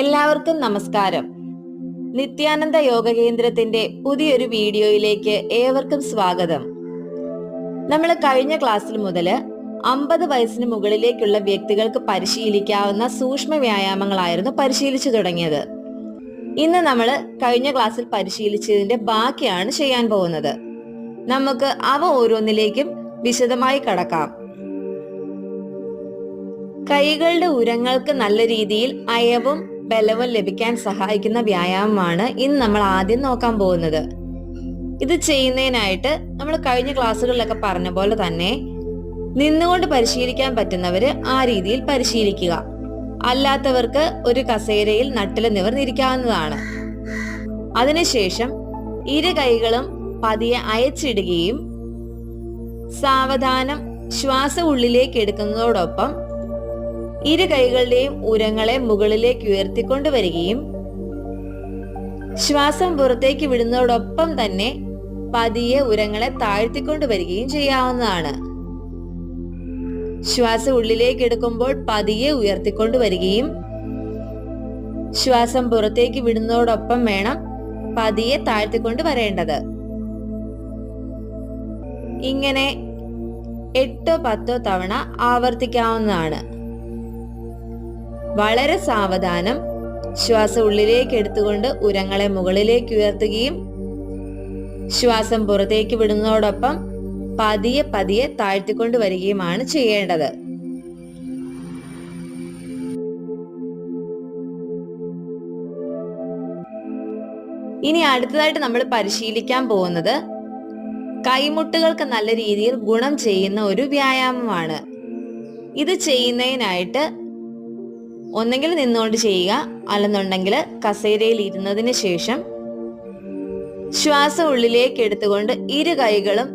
എല്ലാവർക്കും നമസ്കാരം. നിത്യാനന്ദ യോഗ കേന്ദ്രത്തിന്റെ പുതിയൊരു വീഡിയോയിലേക്ക് ഏവർക്കും സ്വാഗതം. നമ്മൾ കഴിഞ്ഞ ക്ലാസ്സിൽ മുതൽ അമ്പത് വയസ്സിന് മുകളിലേക്കുള്ള വ്യക്തികൾക്ക് പരിശീലിക്കാവുന്ന സൂക്ഷ്മ വ്യായാമങ്ങളായിരുന്നു പരിശീലിച്ചു തുടങ്ങിയത്. ഇന്ന് നമ്മൾ കഴിഞ്ഞ ക്ലാസ്സിൽ പരിശീലിച്ചതിന്റെ ബാക്കിയാണ് ചെയ്യാൻ പോകുന്നത്. നമുക്ക് അവ ഓരോന്നിലേക്കും വിശദമായി കടക്കാം. കൈകളുടെ ഉരങ്ങൾക്ക് നല്ല രീതിയിൽ അയവും ബലവും ലഭിക്കാൻ സഹായിക്കുന്ന വ്യായാമമാണ് ഇന്ന് നമ്മൾ ആദ്യം നോക്കാൻ പോകുന്നത്. ഇത് ചെയ്യുന്നതിനായിട്ട് നമ്മൾ കഴിഞ്ഞ ക്ലാസ്സുകളിലൊക്കെ പറഞ്ഞ പോലെ തന്നെ നിന്നുകൊണ്ട് പരിശീലിക്കാൻ പറ്റുന്നവര് ആ രീതിയിൽ പരിശീലിക്കുക. അല്ലാത്തവർക്ക് ഒരു കസേരയിൽ നട്ടിൽ നിവർന്നിരിക്കാവുന്നതാണ്. അതിനുശേഷം ഇരു കൈകളും പതിയെ അയച്ചിടുകയും സാവധാനം ശ്വാസം ഉള്ളിലേക്ക് എടുക്കുന്നതോടൊപ്പം ഇരു കൈകളുടെയും ഉരങ്ങളെ മുകളിലേക്ക് ഉയർത്തിക്കൊണ്ടുവരികയും ശ്വാസം പുറത്തേക്ക് വിടുന്നതോടൊപ്പം തന്നെ പതിയെ ഉരങ്ങളെ താഴ്ത്തിക്കൊണ്ടുവരികയും ചെയ്യാവുന്നതാണ്. ശ്വാസം ഉള്ളിലേക്ക് എടുക്കുമ്പോൾ പതിയെ ഉയർത്തിക്കൊണ്ടുവരികയും ശ്വാസം പുറത്തേക്ക് വിടുന്നതോടൊപ്പം വേണം പതിയെ താഴ്ത്തിക്കൊണ്ട് വരേണ്ടത് ഇങ്ങനെ എട്ടോ പത്തോ തവണ ആവർത്തിക്കാവുന്നതാണ്. വളരെ സാവധാനം ശ്വാസം ഉള്ളിലേക്ക് എടുത്തുകൊണ്ട് ഉരങ്ങളെ മുകളിലേക്ക് ഉയർത്തുകയും ശ്വാസം പുറത്തേക്ക് വിടുന്നതോടൊപ്പം പതിയെ പതിയെ താഴ്ത്തിക്കൊണ്ട് വരികയുമാണ് ചെയ്യേണ്ടത്. ഇനി അടുത്തതായിട്ട് നമ്മൾ പരിശീലിക്കാൻ പോകുന്നത് കൈമുട്ടുകൾക്ക് നല്ല രീതിയിൽ ഗുണം ചെയ്യുന്ന ഒരു വ്യായാമമാണ്. ഇത് ചെയ്യുന്നതിനായിട്ട് ഒന്നെങ്കിൽ നിന്നുകൊണ്ട് ചെയ്യുക അല്ലെന്നുണ്ടെങ്കിൽ കസേരയിൽ ഇരുന്നതിന് ശേഷം ശ്വാസം ഉള്ളിലേക്ക് എടുത്തുകൊണ്ട് ഇരു കൈകളും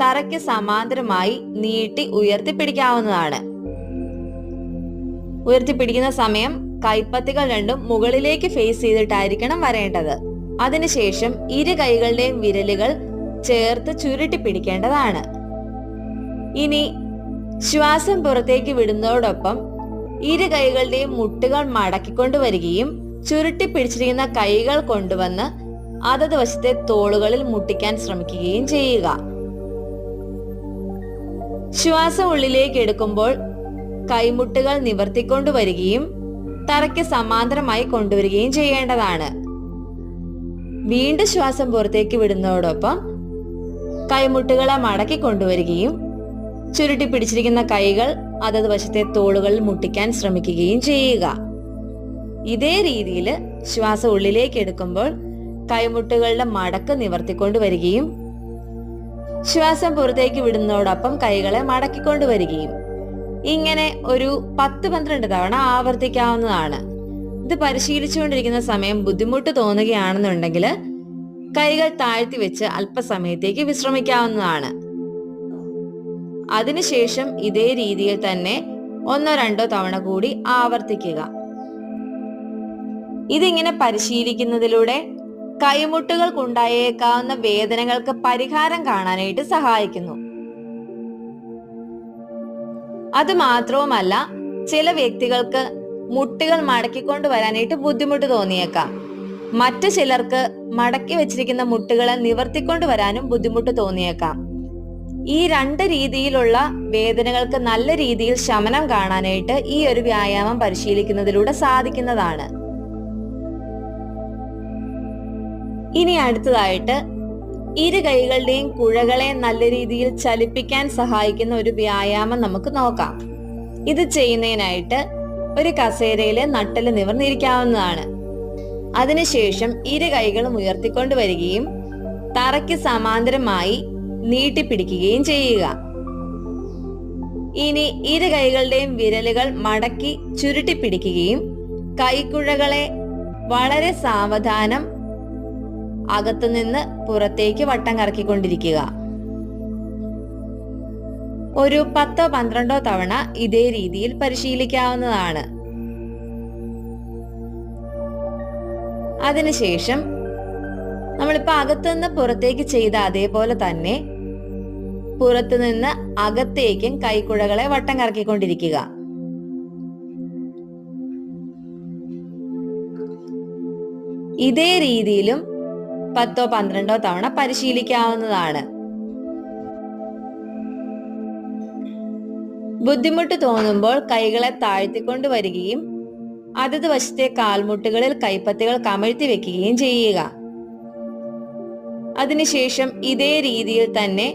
തറയ്ക്ക് സമാന്തരമായി നീട്ടി ഉയർത്തിപ്പിടിക്കാവുന്നതാണ്. ഉയർത്തിപ്പിടിക്കുന്ന സമയം കൈപ്പത്തികൾ രണ്ടും മുകളിലേക്ക് ഫേസ് ചെയ്തിട്ടായിരിക്കണം വരേണ്ടത്. അതിനുശേഷം ഇരു കൈകളുടെയും വിരലുകൾ ചേർത്ത് ചുരുട്ടി പിടിക്കേണ്ടതാണ് ഇനി ശ്വാസം പുറത്തേക്ക് വിടുന്നതോടൊപ്പം ഇരു കൈകളുടെയും മുട്ടുകൾ മടക്കിക്കൊണ്ട് വരികയും ചുരുട്ടി പിടിച്ചിരിക്കുന്ന കൈകൾ കൊണ്ടുവന്ന് അതത് വശത്തെ തോളുകളിൽ മുട്ടിക്കാൻ ശ്രമിക്കുകയും ചെയ്യുക. ശ്വാസം ഉള്ളിലേക്ക് എടുക്കുമ്പോൾ കൈമുട്ടുകൾ നിവർത്തിക്കൊണ്ടു വരികയും തറയ്ക്ക് സമാന്തരമായി കൊണ്ടുവരികയും ചെയ്യേണ്ടതാണ്. വീണ്ടും ശ്വാസം പുറത്തേക്ക് വിടുന്നതോടൊപ്പം കൈമുട്ടുകളെ മടക്കി കൊണ്ടുവരികയും ചുരുട്ടി പിടിച്ചിരിക്കുന്ന കൈകൾ അതത് വശത്തെ തോളുകളിൽ മുട്ടിക്കാൻ ശ്രമിക്കുകയും ചെയ്യുക. ഇതേ രീതിയിൽ ശ്വാസം ഉള്ളിലേക്ക് എടുക്കുമ്പോൾ കൈമുട്ടുകളുടെ മടക്ക് നിവർത്തിക്കൊണ്ട് വരികയും ശ്വാസം പുറത്തേക്ക് വിടുന്നതോടൊപ്പം കൈകളെ മടക്കിക്കൊണ്ട് വരികയും. ഇങ്ങനെ ഒരു പത്ത് പന്ത്രണ്ട് തവണ ആവർത്തിക്കാവുന്നതാണ്. ഇത് പരിശീലിച്ചുകൊണ്ടിരിക്കുന്ന സമയം ബുദ്ധിമുട്ട് തോന്നുകയാണെന്നുണ്ടെങ്കിൽ കൈകൾ താഴ്ത്തി വെച്ച് അല്പസമയത്തേക്ക് വിശ്രമിക്കാവുന്നതാണ്. അതിനുശേഷം ഇതേ രീതിയിൽ തന്നെ ഒന്നോ രണ്ടോ തവണ കൂടി ആവർത്തിക്കുക. ഇതിങ്ങനെ പരിശീലിക്കുന്നതിലൂടെ കൈമുട്ടുകൾക്കുണ്ടായേക്കാവുന്ന വേദനകൾക്ക് പരിഹാരം കാണാനായിട്ട് സഹായിക്കുന്നു. അത് മാത്രവുമല്ല ചില വ്യക്തികൾക്ക് മുട്ടുകൾ മടക്കിക്കൊണ്ട് വരാനായിട്ട് ബുദ്ധിമുട്ട് തോന്നിയേക്കാം. മറ്റു ചിലർക്ക് മടക്കി വെച്ചിരിക്കുന്ന മുട്ടുകളെ നിവർത്തിക്കൊണ്ട് വരാനും ബുദ്ധിമുട്ട് തോന്നിയേക്കാം. ഈ രണ്ട് രീതിയിലുള്ള വേദനകൾക്ക് നല്ല രീതിയിൽ ശമനം കാണാനായിട്ട് ഈ ഒരു വ്യായാമം പരിശീലിക്കുന്നതിലൂടെ സാധിക്കുന്നതാണ്. ഇനി അടുത്തതായിട്ട് ഇരു കൈകളുടെയും കുഴകളെ നല്ല രീതിയിൽ ചലിപ്പിക്കാൻ സഹായിക്കുന്ന ഒരു വ്യായാമം നമുക്ക് നോക്കാം. ഇത് ചെയ്യുന്നതിനായിട്ട് ഒരു കസേരയിൽ നട്ടൽ നിവർന്നിരിക്കാവുന്നതാണ്. അതിനുശേഷം ഇരു കൈകളും ഉയർത്തിക്കൊണ്ട് വരികയും തറയ്ക്ക് സമാന്തരമായി നീട്ടിപ്പിടിക്കുകയും ചെയ്യുക. ഇനി ഇരു കൈകളുടെയും വിരലുകൾ മടക്കി ചുരുട്ടിപ്പിടിക്കുകയും കൈക്കുഴകളെ വളരെ സാവധാനം അകത്തുനിന്ന് പുറത്തേക്ക് വട്ടം കറക്കിക്കൊണ്ടിരിക്കുക. ഒരു പത്തോ പന്ത്രണ്ടോ തവണ ഇതേ രീതിയിൽ പരിശീലിക്കാവുന്നതാണ്. അതിനുശേഷം നമ്മളിപ്പോ അകത്തുനിന്ന് പുറത്തേക്ക് ചെയ്ത അതേപോലെ തന്നെ പുറത്തുനിന്ന് അകത്തേക്കും കൈക്കുഴകളെ വട്ടം കറക്കിക്കൊണ്ടിരിക്കുക. ഇതേ രീതിയിലും പത്തോ പന്ത്രണ്ടോ തവണ പരിശീലിക്കാവുന്നതാണ്. ബുദ്ധിമുട്ട് തോന്നുമ്പോൾ കൈകളെ താഴ്ത്തിക്കൊണ്ട് വരികയും അതത് വശത്തെ കാൽമുട്ടുകളിൽ കൈപ്പത്തികൾ കമഴ്ത്തി വെക്കുകയും ചെയ്യുക. അതിനുശേഷം ഇതേ രീതിയിൽ തന്നെ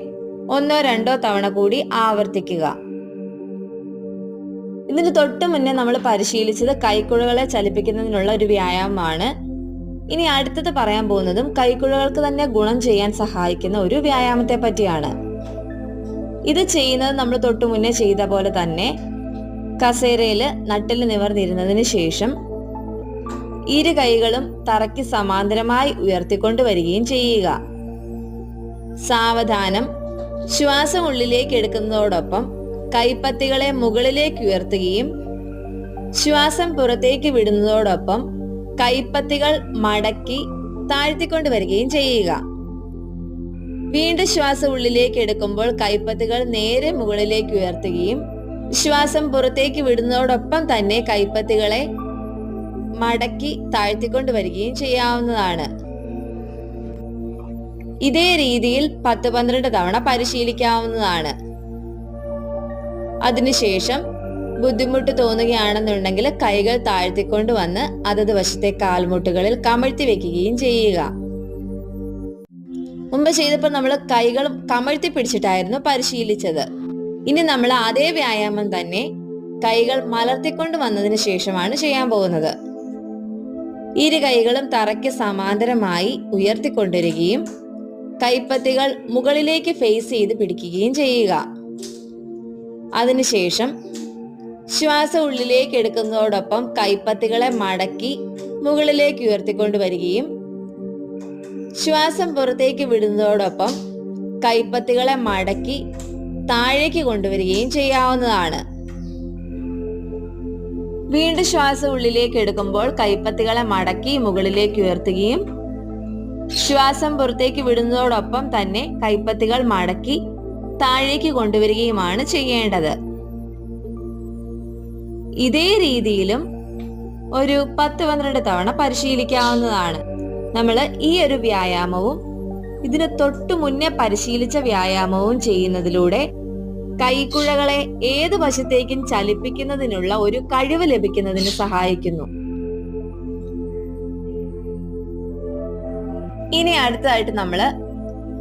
ഒന്നോ രണ്ടോ തവണ കൂടി ആവർത്തിക്കുക. ഇതിന് തൊട്ട് മുന്നേ നമ്മൾ പരിശീലിച്ചത് കൈക്കുഴകളെ ചലിപ്പിക്കുന്നതിനുള്ള ഒരു വ്യായാമമാണ്. ഇനി അടുത്തത് പറയാൻ പോകുന്നതും കൈക്കുഴകൾക്ക് തന്നെ ഗുണം ചെയ്യാൻ സഹായിക്കുന്ന ഒരു വ്യായാമത്തെ പറ്റിയാണ്. ഇത് ചെയ്യുന്നത് നമ്മൾ തൊട്ടു മുന്നേ ചെയ്ത പോലെ തന്നെ കസേരയിൽ നട്ടിൽ നിവർന്നിരുന്നതിന് ശേഷം ഇരു കൈകളും തറയ്ക്ക് സമാന്തരമായി ഉയർത്തിക്കൊണ്ട് വരികയും ചെയ്യുക. സാവധാനം ശ്വാസം ഉള്ളിലേക്ക് എടുക്കുന്നതോടൊപ്പം കൈപ്പത്തികളെ മുകളിലേക്ക് ഉയർത്തുകയും ശ്വാസം പുറത്തേക്ക് വിടുന്നതോടൊപ്പം കൈപ്പത്തികൾ മടക്കി താഴ്ത്തിക്കൊണ്ട് വരികയും ചെയ്യുക. വീണ്ടും ശ്വാസം ഉള്ളിലേക്ക് എടുക്കുമ്പോൾ കൈപ്പത്തികൾ നേരെ മുകളിലേക്ക് ഉയർത്തുകയും ശ്വാസം പുറത്തേക്ക് വിടുന്നതോടൊപ്പം തന്നെ കൈപ്പത്തികളെ മടക്കി താഴ്ത്തിക്കൊണ്ട് വരികയും ചെയ്യാവുന്നതാണ്. ഇതേ രീതിയിൽ പത്ത് പന്ത്രണ്ട് തവണ പരിശീലിക്കാവുന്നതാണ്. അതിനുശേഷം ബുദ്ധിമുട്ട് തോന്നുകയാണെന്നുണ്ടെങ്കിൽ കൈകൾ താഴ്ത്തിക്കൊണ്ട് വന്ന് അതത് വശത്തെ കാൽമുട്ടുകളിൽ കമഴ്ത്തി വെക്കുകയും ചെയ്യുക. മുമ്പ് ചെയ്തപ്പോൾ നമ്മൾ കൈകൾ കമഴ്ത്തി പിടിച്ചിട്ടായിരുന്നു പരിശീലിച്ചത്. ഇനി നമ്മൾ അതേ വ്യായാമം തന്നെ കൈകൾ മലർത്തിക്കൊണ്ട് വന്നതിന് ശേഷമാണ് ചെയ്യാൻ പോകുന്നത്. ഇരു കൈകളും തറയ്ക്ക് സമാന്തരമായി ഉയർത്തിക്കൊണ്ടിരിക്കുകയും കൈപ്പത്തികൾ മുകളിലേക്ക് ഫേസ് ചെയ്ത് പിടിക്കുകയും ചെയ്യുക. അതിനുശേഷം ശ്വാസം ഉള്ളിലേക്ക് എടുക്കുന്നതോടൊപ്പം കൈപ്പത്തികളെ മടക്കി മുകളിലേക്ക് ഉയർത്തിക്കൊണ്ട് വരികയും ശ്വാസം പുറത്തേക്ക് വിടുന്നതോടൊപ്പം കൈപ്പത്തികളെ മടക്കി താഴേക്ക് കൊണ്ടുവരികയും ചെയ്യാവുന്നതാണ്. വീണ്ടും ശ്വാസം ഉള്ളിലേക്ക് എടുക്കുമ്പോൾ കൈപ്പത്തികളെ മടക്കി മുകളിലേക്ക് ഉയർത്തുകയും ശ്വാസം പുറത്തേക്ക് വിടുന്നതോടൊപ്പം തന്നെ കൈപ്പത്തികൾ മടക്കി താഴേക്ക് കൊണ്ടുവരികയുമാണ് ചെയ്യേണ്ടത്. ഇതേ രീതിയിലും ഒരു പത്ത് പന്ത്രണ്ട് തവണ പരിശീലിക്കാവുന്നതാണ്. നമ്മൾ ഈ ഒരു വ്യായാമവും ഇതിന് തൊട്ടു മുന്നേ പരിശീലിച്ച വ്യായാമവും ചെയ്യുന്നതിലൂടെ കൈക്കുഴകളെ ഏത് വശത്തേക്കും ചലിപ്പിക്കുന്നതിനുള്ള ഒരു കഴിവ് ലഭിക്കുന്നതിന് സഹായിക്കുന്നു. ഇനി അടുത്തതായിട്ട് നമ്മൾ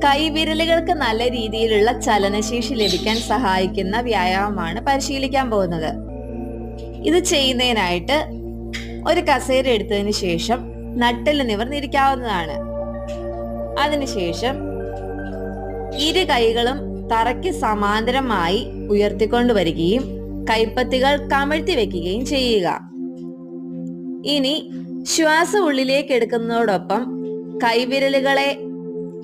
കൈവിരലുകൾക്ക് നല്ല രീതിയിലുള്ള ചലനശേഷി ലഭിക്കാൻ സഹായിക്കുന്ന വ്യായാമമാണ് പരിശീലിക്കാൻ പോകുന്നത്. ഇത് ചെയ്യുന്നതിനായിട്ട് ഒരു കസേര എടുത്തതിന് ശേഷം നട്ടിൽ നിവർന്നിരിക്കാവുന്നതാണ്. അതിനുശേഷം ഇരു കൈകളും തറയ്ക്ക് സമാന്തരമായി ഉയർത്തിക്കൊണ്ട് വരികയും കൈപ്പത്തികൾ കമഴ്ത്തി വെക്കുകയും ചെയ്യുക. ഇനി ശ്വാസം ഉള്ളിലേക്ക് എടുക്കുന്നതോടൊപ്പം കൈവിരലുകളെ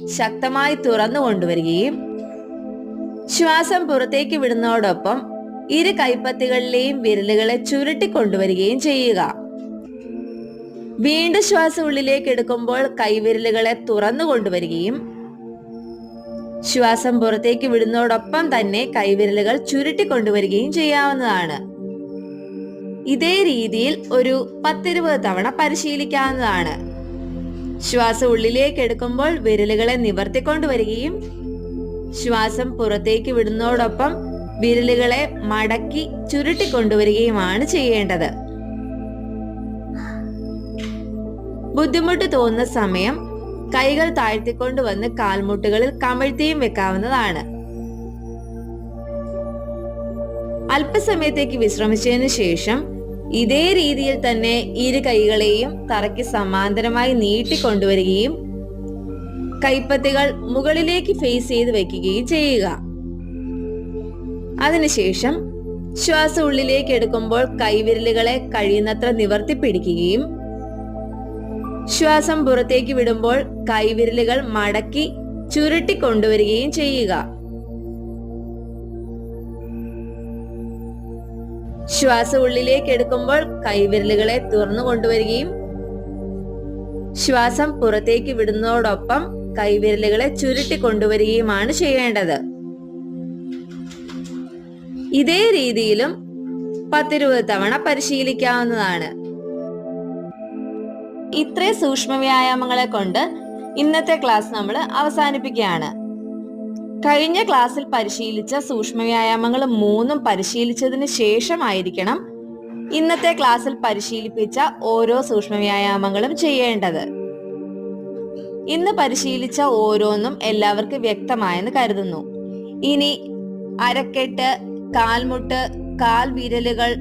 ശക്തമായി തുറന്നു കൊണ്ടുവരികയും ശ്വാസം പുറത്തേക്ക് വിടുന്നതോടൊപ്പം ഇരു കൈപ്പത്തികളിലെയും വിരലുകളെ ചുരുട്ടി കൊണ്ടുവരികയും ചെയ്യുക. വീണ്ടും ശ്വാസം ഉള്ളിലേക്ക് എടുക്കുമ്പോൾ കൈവിരലുകളെ തുറന്നു കൊണ്ടുവരികയും ശ്വാസം പുറത്തേക്ക് വിടുന്നതോടൊപ്പം തന്നെ കൈവിരലുകൾ ചുരുട്ടി കൊണ്ടുവരികയും ചെയ്യാവുന്നതാണ്. ഇതേ രീതിയിൽ ഒരു പത്തിരുപത് തവണ പരിശീലിക്കാവുന്നതാണ്. ശ്വാസം ഉള്ളിലേക്ക് എടുക്കുമ്പോൾ വിരലുകളെ നിവർത്തിക്കൊണ്ടുവരികയും ശ്വാസം പുറത്തേക്ക് വിടുന്നതോടൊപ്പം വിരലുകളെ മടക്കി ചുരുട്ടിക്കൊണ്ടുവരികയുമാണ് ചെയ്യേണ്ടത്. ബുദ്ധിമുട്ട് തോന്നുന്ന സമയം കൈകൾ താഴ്ത്തിക്കൊണ്ട് വന്ന് കാൽമുട്ടുകളിൽ കമഴ്ത്തിയും വെക്കാവുന്നതാണ്. അല്പസമയത്തേക്ക് വിശ്രമിച്ചതിനു ശേഷം ഇതേ രീതിയിൽ തന്നെ ഇരു കൈകളെയും തറയ്ക്ക് സമാന്തരമായി നീട്ടിക്കൊണ്ടുവരികയും കൈപ്പത്തികൾ മുകളിലേക്ക് ഫേസ് ചെയ്ത് വെക്കുകയും ചെയ്യുക. അതിനുശേഷം ശ്വാസം ഉള്ളിലേക്ക് എടുക്കുമ്പോൾ കൈവിരലുകളെ കഴിയുന്നത്ര നിവർത്തി പിടിക്കുകയും ശ്വാസം പുറത്തേക്ക് വിടുമ്പോൾ കൈവിരലുകൾ മടക്കി ചുരുട്ടി കൊണ്ടുവരികയും ചെയ്യുക. ശ്വാസം ഉള്ളിലേക്ക് എടുക്കുമ്പോൾ കൈവിരലുകളെ തുറന്നു കൊണ്ടുവരികയും ശ്വാസം പുറത്തേക്ക് വിടുന്നതോടൊപ്പം കൈവിരലുകളെ ചുരുട്ടി കൊണ്ടുവരികയുമാണ് ചെയ്യേണ്ടത്. ഇതേ രീതിയിലും പത്തിരുപത് തവണ പരിശീലിക്കാവുന്നതാണ്. ഇത്രയും സൂക്ഷ്മ വ്യായാമങ്ങളെ കൊണ്ട് ഇന്നത്തെ ക്ലാസ് നമ്മൾ അവസാനിപ്പിക്കുകയാണ്. കഴിഞ്ഞ ക്ലാസ്സിൽ പരിശീലിച്ച സൂക്ഷ്മ വ്യായാമങ്ങൾ മൂന്നും പരിശീലിച്ചതിന് ശേഷമായിരിക്കണം ഇന്നത്തെ ക്ലാസ്സിൽ പരിശീലിപ്പിച്ച ഓരോ സൂക്ഷ്മ വ്യായാമങ്ങളും ചെയ്യേണ്ടത്. ഇന്ന് പരിശീലിച്ച ഓരോന്നും എല്ലാവർക്കും വ്യക്തമായെന്ന് കരുതുന്നു. ഇനി അരക്കെട്ട് കാൽമുട്ട് കാൽ വിരലുകൾ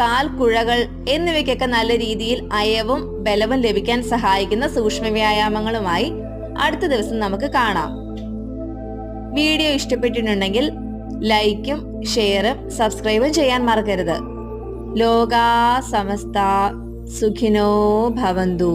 കാൽ കുഴകൾ എന്നിവയ്ക്കൊക്കെ നല്ല രീതിയിൽ അയവും ബലവും ലഭിക്കാൻ സഹായിക്കുന്ന സൂക്ഷ്മ വ്യായാമങ്ങളുമായി അടുത്ത ദിവസം നമുക്ക് കാണാം. വീഡിയോ ഇഷ്ടപ്പെട്ടിട്ടുണ്ടെങ്കിൽ ലൈക്കും ഷെയറും സബ്സ്ക്രൈബും ചെയ്യാൻ മറക്കരുത്. ലോകാ സമസ്ത സുഖിനോ ഭവന്തു.